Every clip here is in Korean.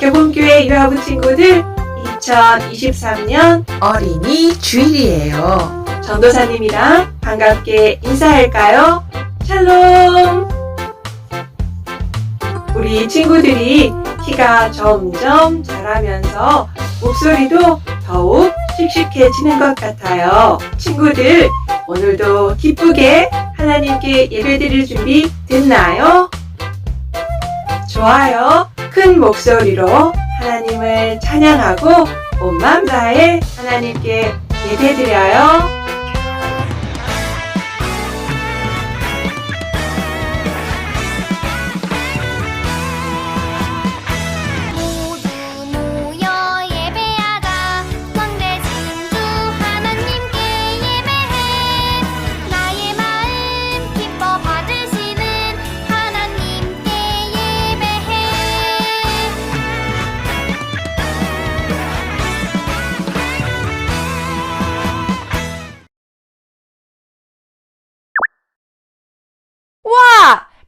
교본교회 유아부 친구들 2023년 어린이 주일이에요. 전도사님이랑 반갑게 인사할까요? 샬롬! 우리 친구들이 키가 점점 자라면서 목소리도 더욱 씩씩해지는 것 같아요. 친구들, 오늘도 기쁘게 하나님께 예배드릴 준비 됐나요? 좋아요. 큰 목소리로 하나님을 찬양하고 온 마음 다해 하나님께 예배드려요.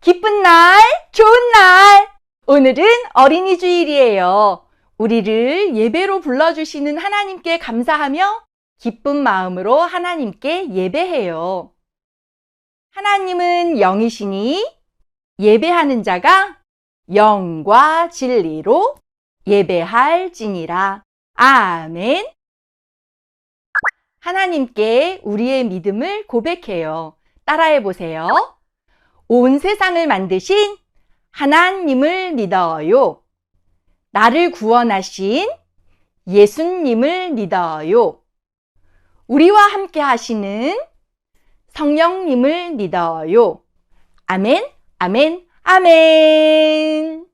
기쁜 날, 좋은 날! 오늘은 어린이 주일이에요. 우리를 예배로 불러주시는 하나님께 감사하며 기쁜 마음으로 하나님께 예배해요. 하나님은 영이시니 예배하는 자가 영과 진리로 예배할 지니라. 아멘. 하나님께 우리의 믿음을 고백해요. 따라해 보세요. 온 세상을 만드신 하나님을 믿어요. 나를 구원하신 예수님을 믿어요. 우리와 함께 하시는 성령님을 믿어요. 아멘, 아멘, 아멘.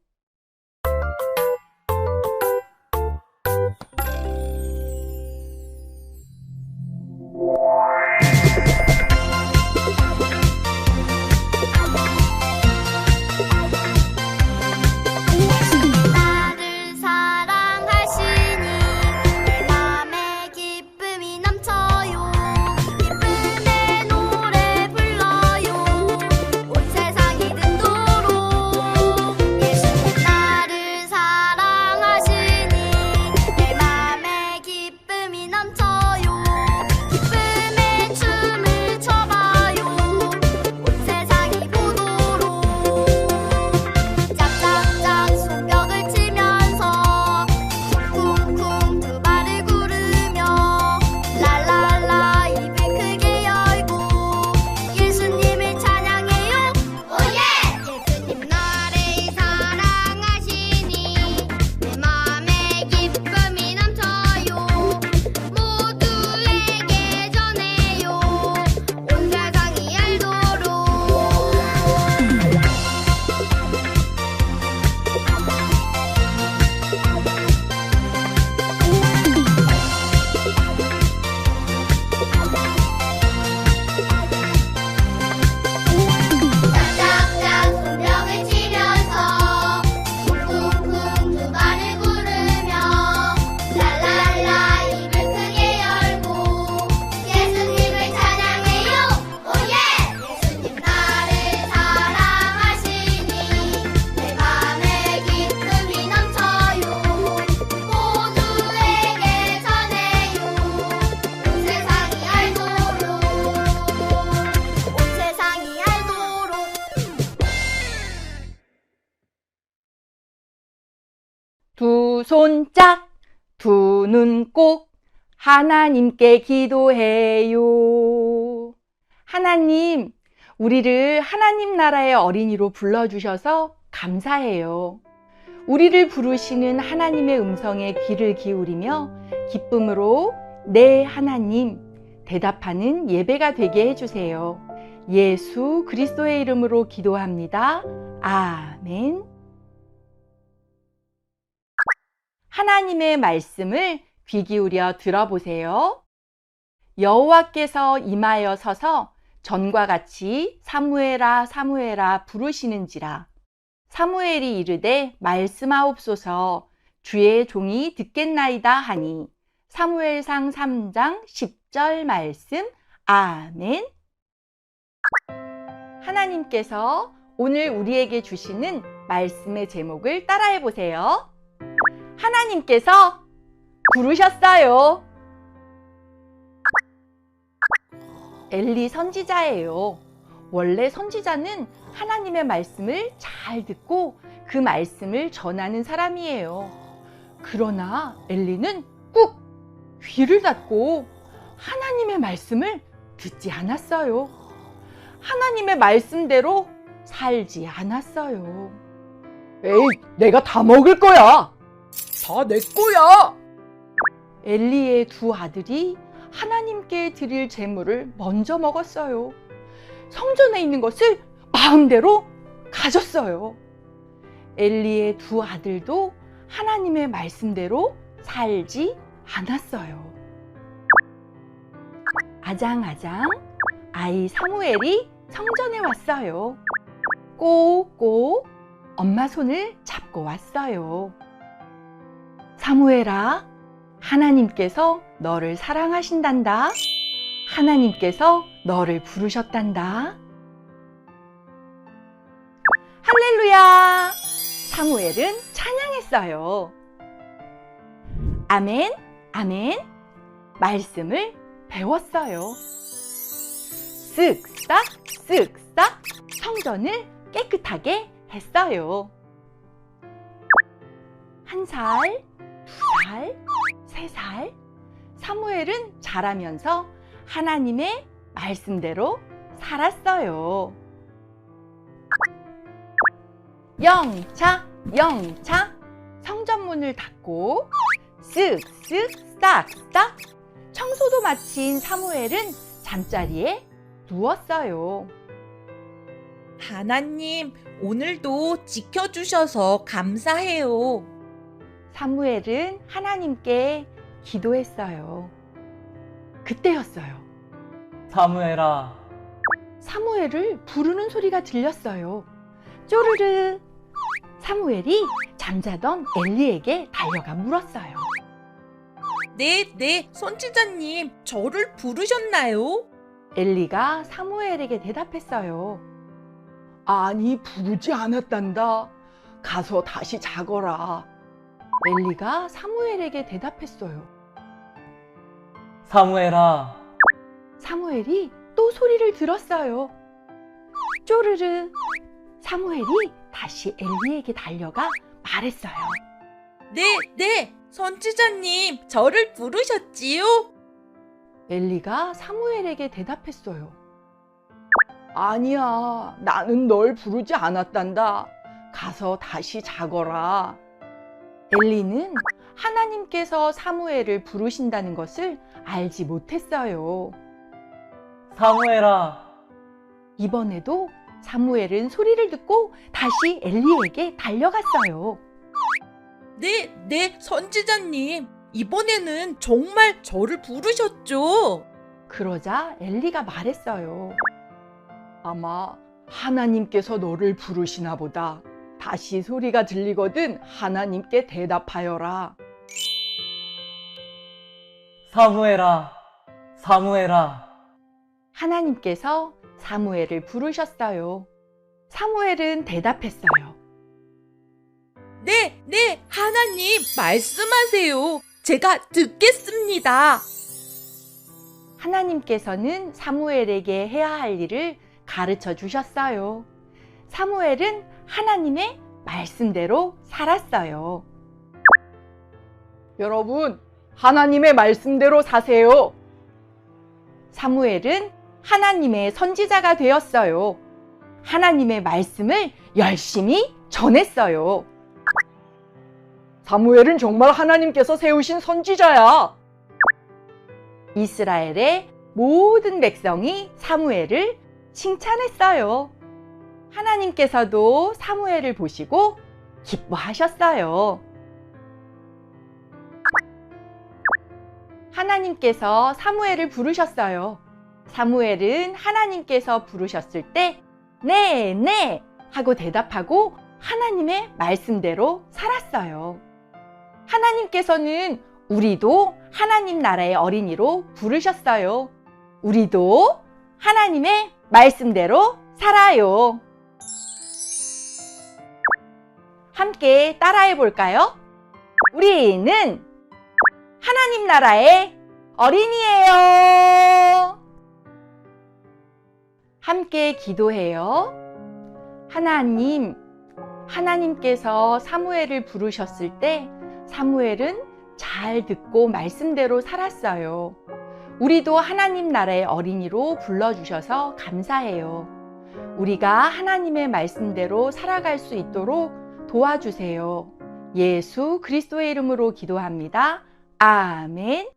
두 손 짝, 두 눈 꼭, 하나님께 기도해요. 하나님, 우리를 하나님 나라의 어린이로 불러주셔서 감사해요. 우리를 부르시는 하나님의 음성에 귀를 기울이며 기쁨으로 네 하나님 대답하는 예배가 되게 해주세요. 예수 그리스도의 이름으로 기도합니다. 아멘. 하나님의 말씀을 귀 기울여 들어보세요. 여호와께서 임하여 서서 전과 같이 사무엘아 사무엘아 부르시는지라 사무엘이 이르되 말씀하옵소서 주의 종이 듣겠나이다 하니 사무엘상 3장 10절 말씀 아멘 하나님께서 오늘 우리에게 주시는 말씀의 제목을 따라해 보세요. 하나님께서 부르셨어요. 엘리 선지자예요. 원래 선지자는 하나님의 말씀을 잘 듣고 그 말씀을 전하는 사람이에요. 그러나 엘리는 꾹 귀를 닫고 하나님의 말씀을 듣지 않았어요. 하나님의 말씀대로 살지 않았어요. 에이, 내가 다 먹을 거야. 다 내 거야. 엘리의 두 아들이 하나님께 드릴 제물을 먼저 먹었어요. 성전에 있는 것을 마음대로 가졌어요. 엘리의 두 아들도 하나님의 말씀대로 살지 않았어요. 아장아장 아이 사무엘이 성전에 왔어요. 꼭꼭 엄마 손을 잡고 왔어요. 사무엘아, 하나님께서 너를 사랑하신단다. 하나님께서 너를 부르셨단다. 할렐루야! 사무엘은 찬양했어요. 아멘, 아멘. 말씀을 배웠어요. 쓱싹, 쓱싹 성전을 깨끗하게 했어요. 한 살, 두 살, 세 살, 사무엘은 자라면서 하나님의 말씀대로 살았어요. 영차, 영차, 성전문을 닫고 쓱쓱 싹싹 청소도 마친 사무엘은 잠자리에 누웠어요. 하나님, 오늘도 지켜주셔서 감사해요. 사무엘은 하나님께 기도했어요. 그때였어요. 사무엘아, 사무엘을 부르는 소리가 들렸어요. 쪼르르. 사무엘이 잠자던 엘리에게 달려가 물었어요. 네, 네, 선지자님, 저를 부르셨나요? 엘리가 사무엘에게 대답했어요. 아니, 부르지 않았단다. 가서 다시 자거라. 엘리가 사무엘에게 대답했어요. 사무엘아, 사무엘이 또 소리를 들었어요. 쪼르르. 사무엘이 다시 엘리에게 달려가 말했어요. 네, 네, 선지자님, 저를 부르셨지요? 엘리가 사무엘에게 대답했어요. 아니야, 나는 널 부르지 않았단다. 가서 다시 자거라. 엘리는 하나님께서 사무엘을 부르신다는 것을 알지 못했어요. 사무엘아, 이번에도 사무엘은 소리를 듣고 다시 엘리에게 달려갔어요. 네, 네, 선지자님, 이번에는 정말 저를 부르셨죠? 그러자 엘리가 말했어요. 아마 하나님께서 너를 부르시나 보다. 다시 소리가 들리거든 하나님께 대답하여라. 사무엘아, 사무엘아. 하나님께서 사무엘을 부르셨어요. 사무엘은 대답했어요. 네, 네, 하나님, 말씀하세요. 제가 듣겠습니다. 하나님께서는 사무엘에게 해야 할 일을 가르쳐 주셨어요. 사무엘은 하나님의 말씀대로 살았어요. 여러분, 하나님의 말씀대로 사세요. 사무엘은 하나님의 선지자가 되었어요. 하나님의 말씀을 열심히 전했어요. 사무엘은 정말 하나님께서 세우신 선지자야. 이스라엘의 모든 백성이 사무엘을 칭찬했어요. 하나님께서도 사무엘을 보시고 기뻐하셨어요. 하나님께서 사무엘을 부르셨어요. 사무엘은 하나님께서 부르셨을 때, 네, 네! 하고 대답하고 하나님의 말씀대로 살았어요. 하나님께서는 우리도 하나님 나라의 어린이로 부르셨어요. 우리도 하나님의 말씀대로 살아요. 함께 따라해 볼까요? 우리는 하나님 나라의 어린이에요. 함께 기도해요. 하나님, 하나님께서 사무엘을 부르셨을 때 사무엘은 잘 듣고 말씀대로 살았어요. 우리도 하나님 나라의 어린이로 불러주셔서 감사해요. 우리가 하나님의 말씀대로 살아갈 수 있도록 도와주세요. 예수 그리스도의 이름으로 기도합니다. 아멘.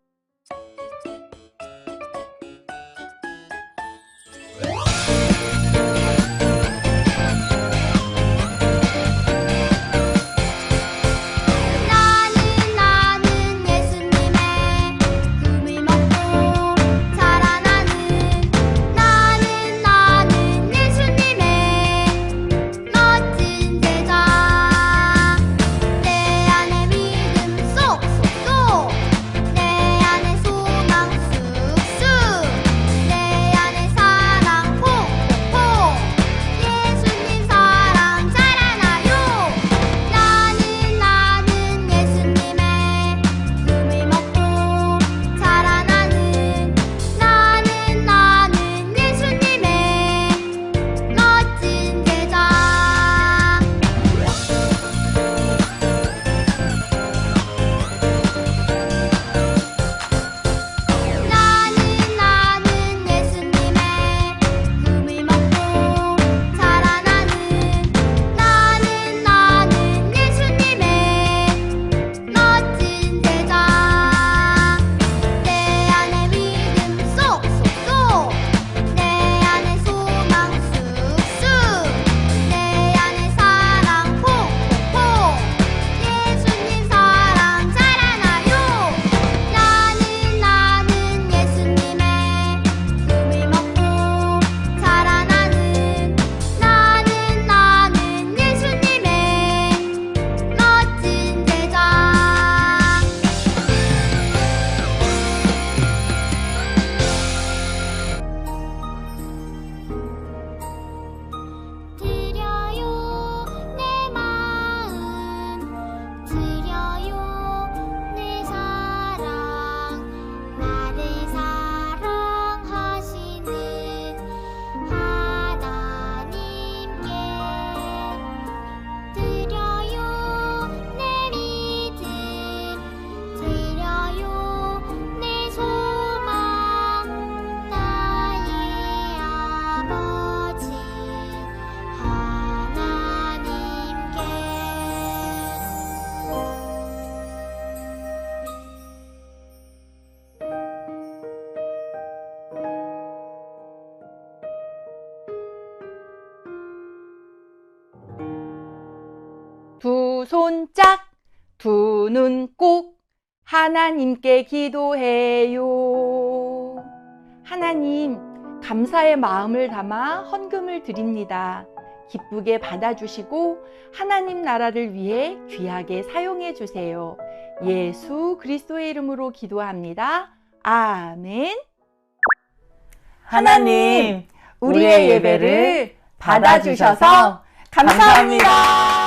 손 짝, 두 눈 꼭 하나님께 기도해요. 하나님, 감사의 마음을 담아 헌금을 드립니다. 기쁘게 받아주시고 하나님 나라를 위해 귀하게 사용해 주세요. 예수 그리스도의 이름으로 기도합니다. 아멘. 하나님, 우리의 예배를 받아주셔서 감사합니다.